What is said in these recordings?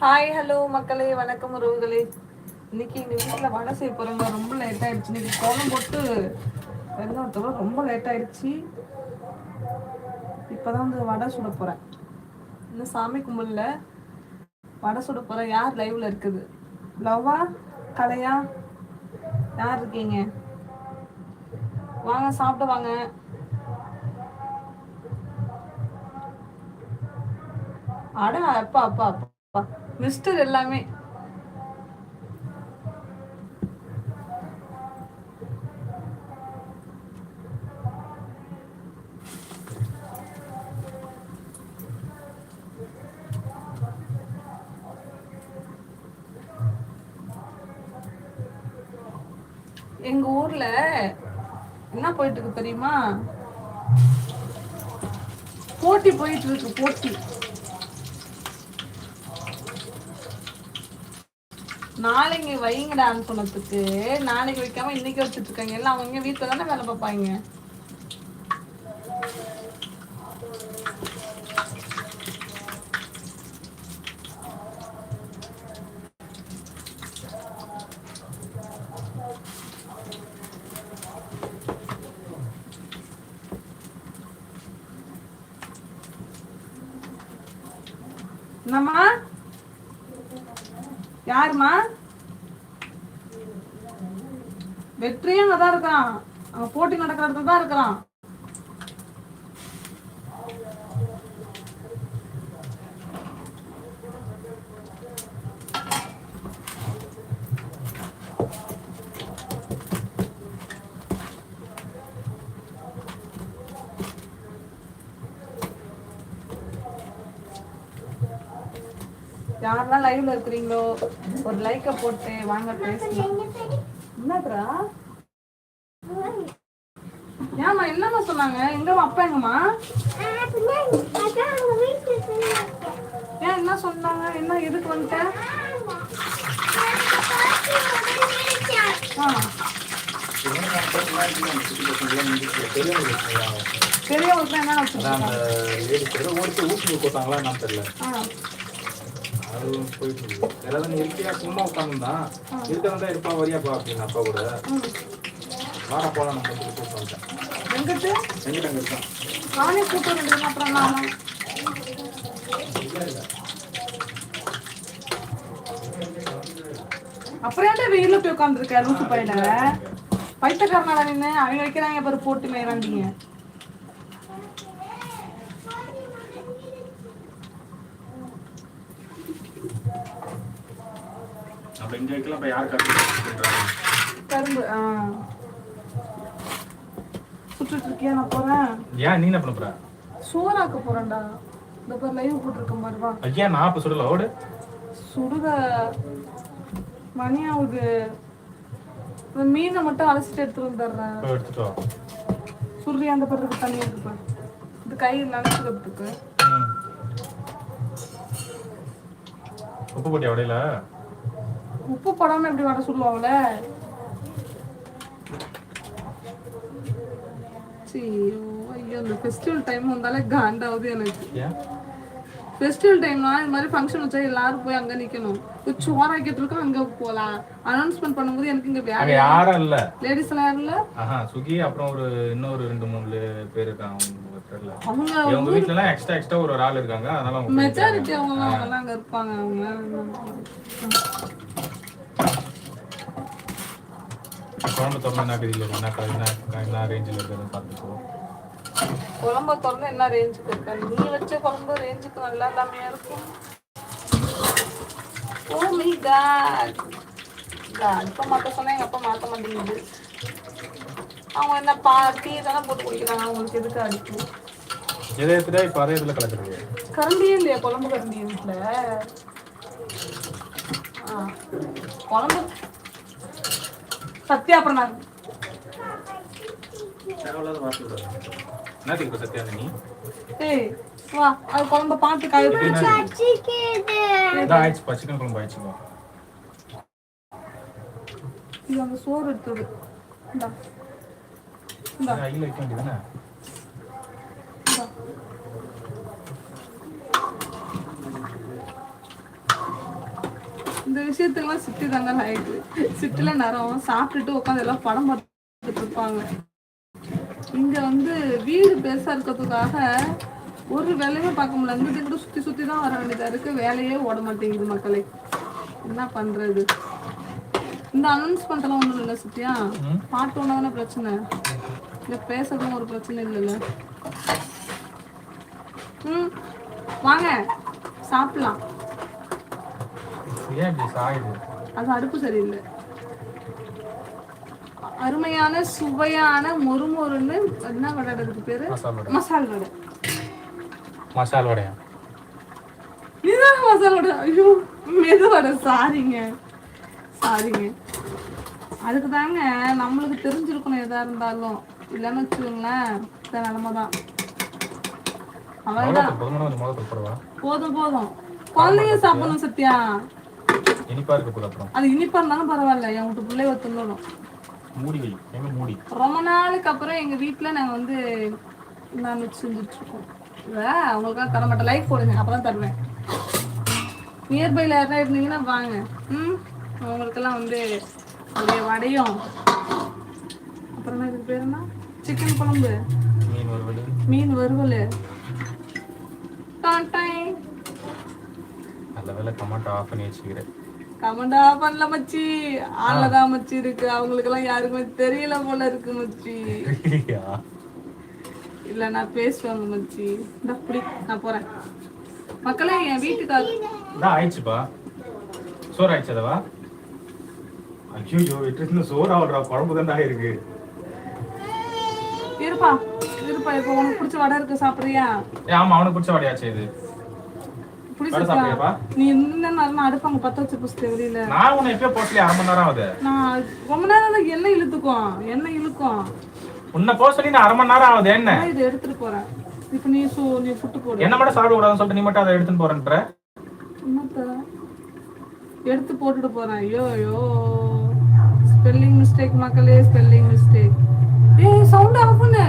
Hi hello மக்களே வணக்கம் உறவுகளே. இன்னைக்கு எங்கள் வீட்டில் வடை செய்ய போகிறவங்க ரொம்ப லேட் ஆயிடுச்சு. இன்னைக்கு கோலம் போட்டு வெங்காயத்தோட ரொம்ப லேட் ஆயிடுச்சு. இப்பதான் வந்து வடை சுட போகிறேன் இன்னும் சாமி கும்பலில் வடை சுட போகிறேன் யார் லைவில் இருக்குது? லவ்வா? கலையா? யார் இருக்கீங்க? வாங்க சாப்பிட வாங்க. அட அப்பா அப்பா அப்பா. மிஸ்டர் எல்லாமே. எங்க ஊர்ல என்ன போயிட்டு இருக்கு தெரியுமா? போட்டி போயிட்டு இருக்கு போட்டி. நாளைக்கு வைங்கடான்னு சொன்னதுக்கு நாளைக்கு வைக்காம இன்னைக்கு வச்சுட்டு இருக்காங்க. எல்லாம் அவங்க வீட்டுல தானே வேலை பார்ப்பாங்க? என்னம்மா? யாருமா வெற்றியும் அங்கதான் இருக்கான் அவன் போட்டி நடக்கிற இடத்துல தான் இருக்கிறான். யாரெல்லாம் லைவ்ல இருக்கிறீங்களோ ஒரு லைக்க போட்டு வாங்க பேசலாம் என்னதுரா? ஏமா என்னம்மா சொன்னாங்க? எங்க அப்பா எங்கம்மா? ஏன் என்ன சொன்னாங்க? என்ன எதுக்கு வந்துட்டேன் ஆ. பெரியவங்களுக்கு என்ன வச்சிருக்காங்க? போட்டாங்களா என்னன்னு தெரியல. ஆ அது போயிட்டு இருக்கு. எல்லாரும் நீ இருக்கியா சும்மா உட்காந்துருந்தான் இருக்கதான் இருப்பா வரியாப்பா அப்படின்னு அப்பா கூட. வாடா போலாம் நம்ம கூப்பிட்டு வந்துட்டேன் எங்கிட்டு? எங்கிட்ட அங்க இருக்கான் நானே கூட்டு வந்துருங்க அப்புறம் நான் அப்புறம் வெயில போய் உட்காந்துருக்க லூசு பையில பைத்தக்காரனால நின்று அவங்க வைக்கிறாங்க பாரு போட்டு மேலாண்டிங்க வைக்கலாம் இப்ப யார் கற்றுக்கிறாங்க கரும்பு ஆ. சுட்டுட்டு இருக்கியா நான் போறேன். ஏன் நீ என்ன பண்ண போற? சோறாக்க போறேன்டா. இந்த பாரு லைவ் போட்டிருக்க மாதிரி வா. ஐயா நான் இப்ப சொல்லல ஓடு. சுடுக மணி ஆகுது இந்த மீனை மட்டும் அலசிட்டு எடுத்துட்டு வந்துடுறேன் எடுத்துட்டு வா. சுருளி அந்த பிறகு தண்ணி இருக்கு. இது கை நினைச்சுக்கிறதுக்கு. உப்பு போட்டியா உடையில உப்பு போடாம எப்படி வடை சுடுவாங்கல்ல ஐயோ இந்த ஃபெஸ்டிவல் டைம் வந்தாலே காண்டாவது எனக்கு. ஃபெஸ்டிவல் டைம்னா இந்த மாதிரி ஃபங்க்ஷன் வச்சா எல்லாரும் போய் அங்க நிக்கணும். சோறாக்கிட்டு இருக்கோம் அங்க போலாம். அனௌன்ஸ்மெண்ட் பண்ணும்போது எனக்கு இங்க வேலை யாரும் இல்ல. லேடிஸ் எல்லாம் யாரும் இல்ல? ஆஹா சுகி அப்புறம் ஒரு இன்னொரு ரெண்டு மூணு பேர் இருக்காங்க அவங்க இவங்க வீட்ல எல்லாம் எக்ஸ்ட்ரா எக்ஸ்ட்ரா ஒரு ஆள் இருக்காங்க அதனால மெஜாரிட்டி அவங்க அவங்க எல்லாம் அங்க இருப்பாங்க அவங்க. குழம்பு திறந்து என்ன கதியில் என்ன என்ன என்ன ரேஞ்சில் இருக்குதுன்னு பார்த்துக்கோ. குழம்பு திறந்து என்ன ரேஞ்சுக்கு இருக்கா? நீ வச்ச குழம்பு ரேஞ்சுக்கு நல்லா இல்லாமையா இருக்கும். ஓ மை காட் இப்ப மாத்த சொன்னா எங்க அப்பா மாத்த மாட்டேங்குது. அவங்க என்ன பா டீ தானே போட்டு குடிக்கிறாங்க. அவங்களுக்கு எதுக்கு அடிக்கும் எதை எடுத்துட்டா இப்போ அதே இதில் கலக்குறது? கரண்டியே இல்லையா? குழம்பு கரண்டி வீட்டுல ஆ. குழம்பு சத்யா அப்புறம் நான் தேவையில்லாத வார்த்தை விடாது என்னத்துக்கு இப்போ சத்யா நீ ஏய் வா அது குழம்ப பார்த்து காய. சிக்கன் குழம்பு ஆயிடுச்சுப்பா இது அந்த சோறு எடுத்துடு இந்தா. வைக்க இந்த விஷயத்துக்கெல்லாம் சிட்டி தாங்க லைட்டு சிட்டில நேரம் சாப்பிட்டுட்டு உட்காந்து எல்லாம் படம் பார்த்துட்டு இருப்பாங்க. இங்க வந்து வீடு பெருசா இருக்கிறதுக்காக ஒரு வேலையுமே பார்க்க முடியல. அங்கிட்டு கூட சுத்தி சுத்தி தான் வர வேண்டியதா இருக்கு. வேலையே ஓட மாட்டேங்குது மக்களை. என்ன பண்றது? இந்த அனௌன்ஸ்மெண்ட் எல்லாம் ஒண்ணும் இல்லை சத்யா ம். பாட்டு ஒண்ணாதானே பிரச்சனை? இல்ல பேசுறதும் ஒரு பிரச்சனை இல்லைல்ல. ம். வாங்க சாப்பிடலாம். ஏன் இப்படி சாயுது. அது அடுப்பு சரியில்லை. அருமையான சுவையான மொறுமொறுன்னு என்ன வடை அதுக்கு பேரு? மசால் வடை. மசால் வடை. மசால் வடையா? இதுதான் மசால் வடை. ஐயோ மெது வடை. சாரிங்க. சாரிங்க. அதுக்கு தாங்க நம்மளுக்கு தெரிஞ்சிருக்கணும் எதா இருந்தாலும். இல்லைன்னு வச்சுக்கோங்களேன். நிலமை தான். போடவா? போதும் போதும். குழந்தைங்க சாப்பிடணும் சத்யா. இனிப்பா இருக்க போது அப்புறம். அது இனிப்பா இருந்தாலும் பரவாயில்ல. என் வீட்டு பிள்ளைய தின்னணும் மூடி வை எங்க மூடி? ரொம்ப நாளுக்கு அப்புறம் எங்க வீட்ல நாங்க வந்து நான்வெஜ் செஞ்சுட்டு இருக்கோம் இத அவங்களுக்காக தர மாட்டேன். லைக் போடுங்க அப்பதான் தருவேன். நியர்பைல யாரா இருந்தீங்கன்னா வாங்க. ம்? உங்களுக்கெல்லாம் வந்து அப்படியே வடையும். அப்புறம் இதுக்கு பேர் என்ன? சிக்கன் குழம்பு. மீன் வறுவல். மீன் வறுவல். டாட்டாய் நல்ல வேலை கமெண்ட் ஆஃப் பண்ணி வச்சுக்கிறேன். கமெண்டா பண்ணல மச்சி. ஆளதான் மச்சி இருக்கு. அவங்களுக்கு எல்லாம் யாருக்குமே தெரியல போல இருக்கு மச்சி. இல்ல நான் பேசுவாங்க மச்சி. இந்த அப்படி நான் போறேன். மக்களே என் வீட்டுக்கார இதான் ஆயிடுச்சுப்பா. சோறு ஆயிடுச்சு அதவா ஐயோ விட்டு சோறு ஆகுறா குழம்பு தான் இருக்கு. இருப்பா. இருப்பா. இப்போ உனக்கு பிடிச்ச வடை இருக்கு சாப்பிடுறியா? ஆமா அவனுக்கு பிடிச்ச வடையாச்சு இது. பிடிச்சிருக்கா நீ இந்த நேரம் அடுப்பாங்க பத்த வச்சு புடிச்சிட்டு வெளியில நான் உன்னை எப்பயோ அரை மணி நேரம் ஆகுது. நான் ரொம்ப நேரம் தான் எண்ணெய் இழுத்துக்கும் எண்ணெய் இழுக்கும். உன்னை போக சொல்லி நான் அரை மணி நேரம் ஆகுது என்ன? இதை எடுத்துட்டு போறேன். இப்போ நீ சு நீ புட்டு போடு. என்ன மட்டும் சாப்பிட கூடாதுன்னு சொல்லிட்டு நீ மட்டும் அதை எடுத்துன்னு போறேன்ற? எடுத்து போட்டுட்டு போறேன். ஐயோ ஐயோ. ஸ்பெல்லிங் மிஸ்டேக் மக்களே ஸ்பெல்லிங் மிஸ்டேக் ஏய் சவுண்ட் ஆஃப் பண்ணு.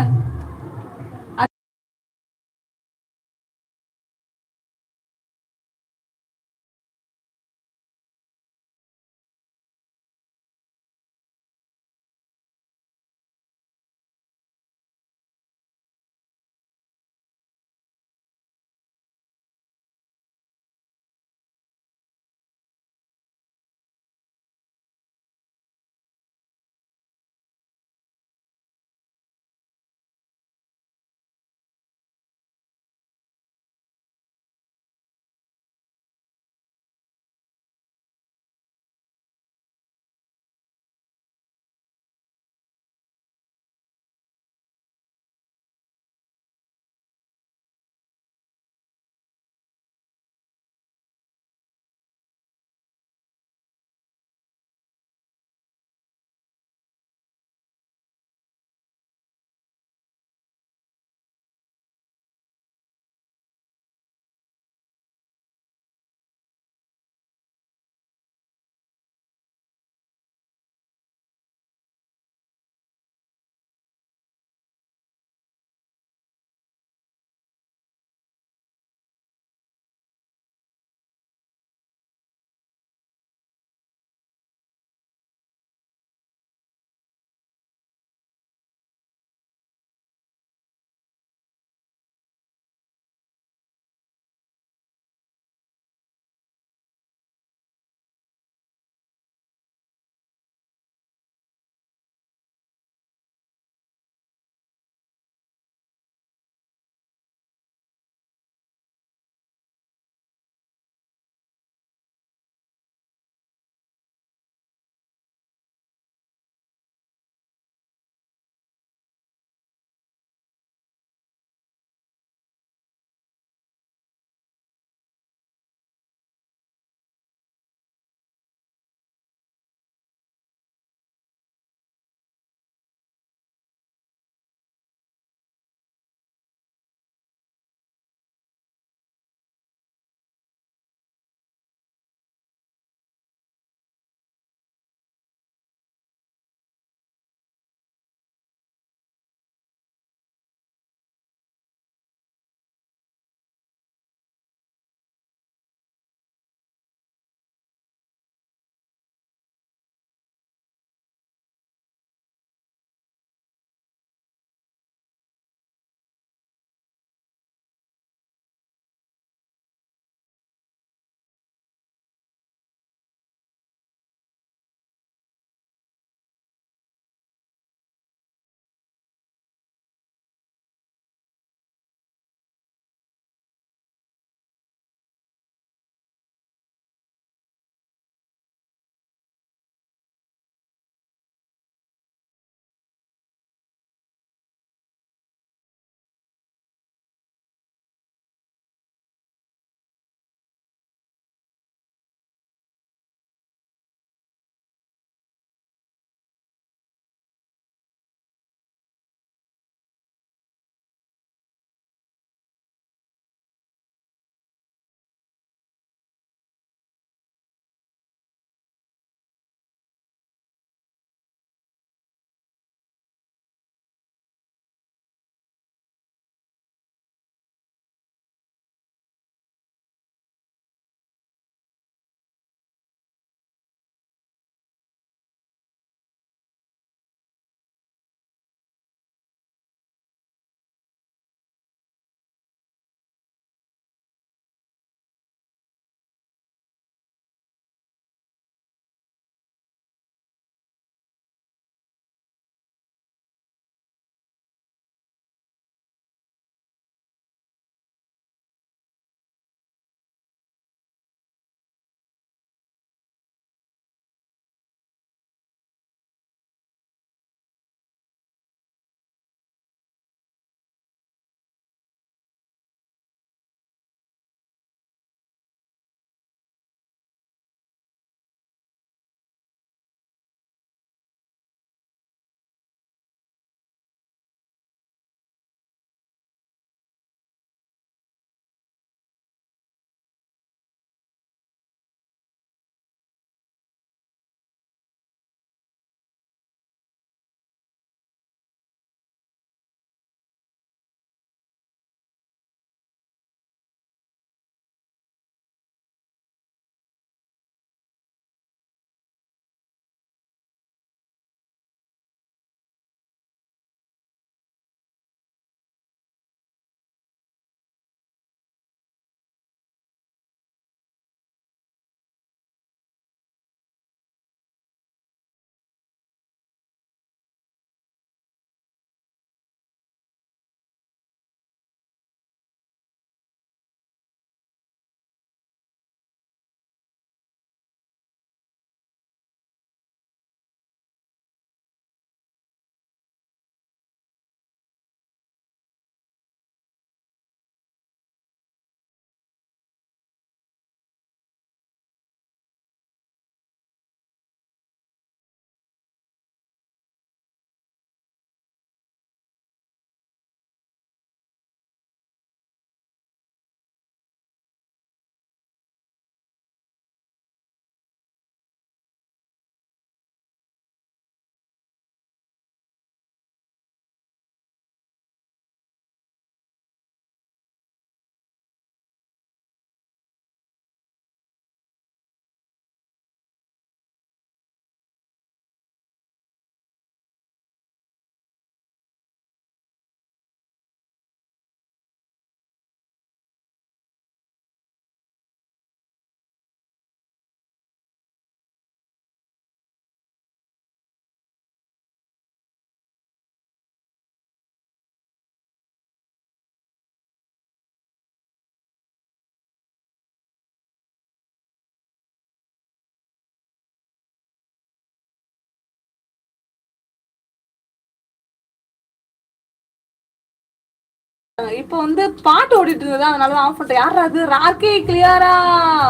இப்போ வந்து பாட்டு ஓடிட்டு இருந்தது அதனால தான் ஆஃப் பண்ணிட்டேன் யாரா அது ராக்கே கிளியரா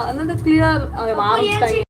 என்னது கிளியர் ஆரம்பிச்சிட்டாங்க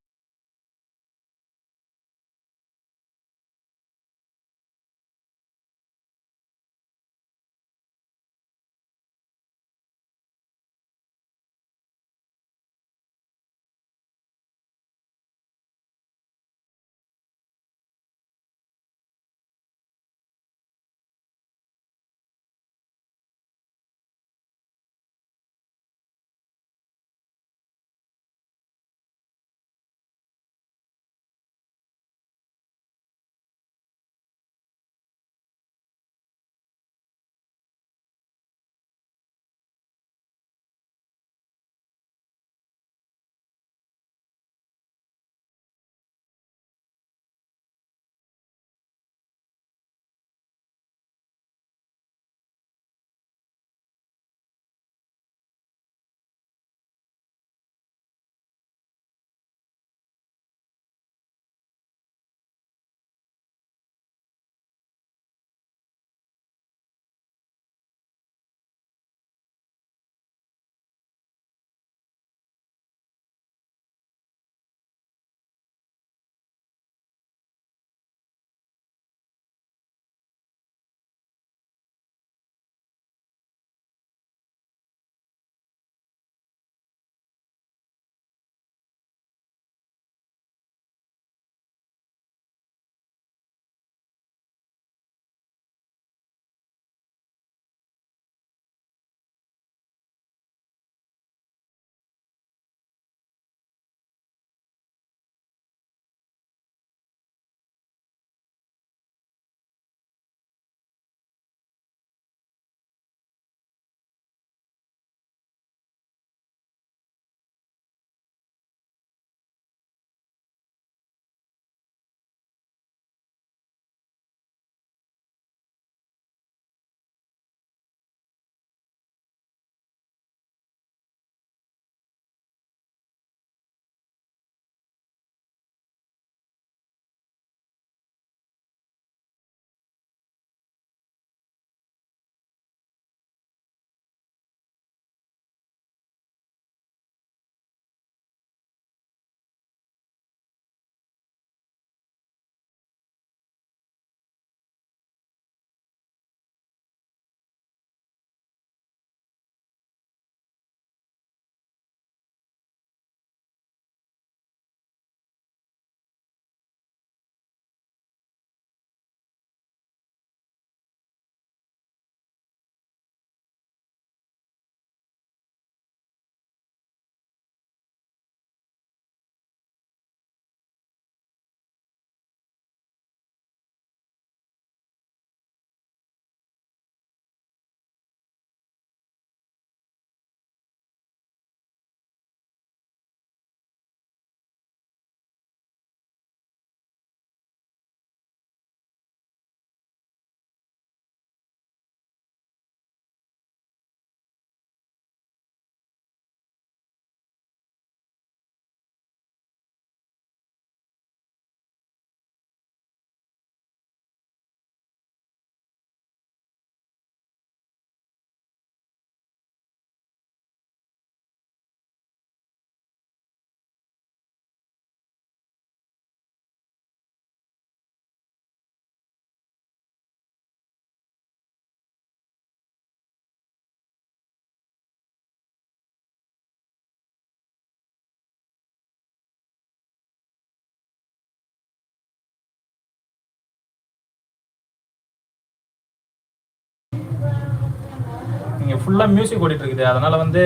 ஃபுல்லாக ஃபுல்லா மியூசிக் ஓடிட்டு இருக்குது அதனால வந்து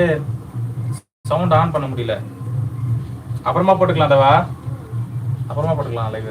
சவுண்ட் ஆன் பண்ண முடியல. அப்புறமா போட்டுக்கலாம் தவா. அப்புறமா போட்டுக்கலாம் லைவ்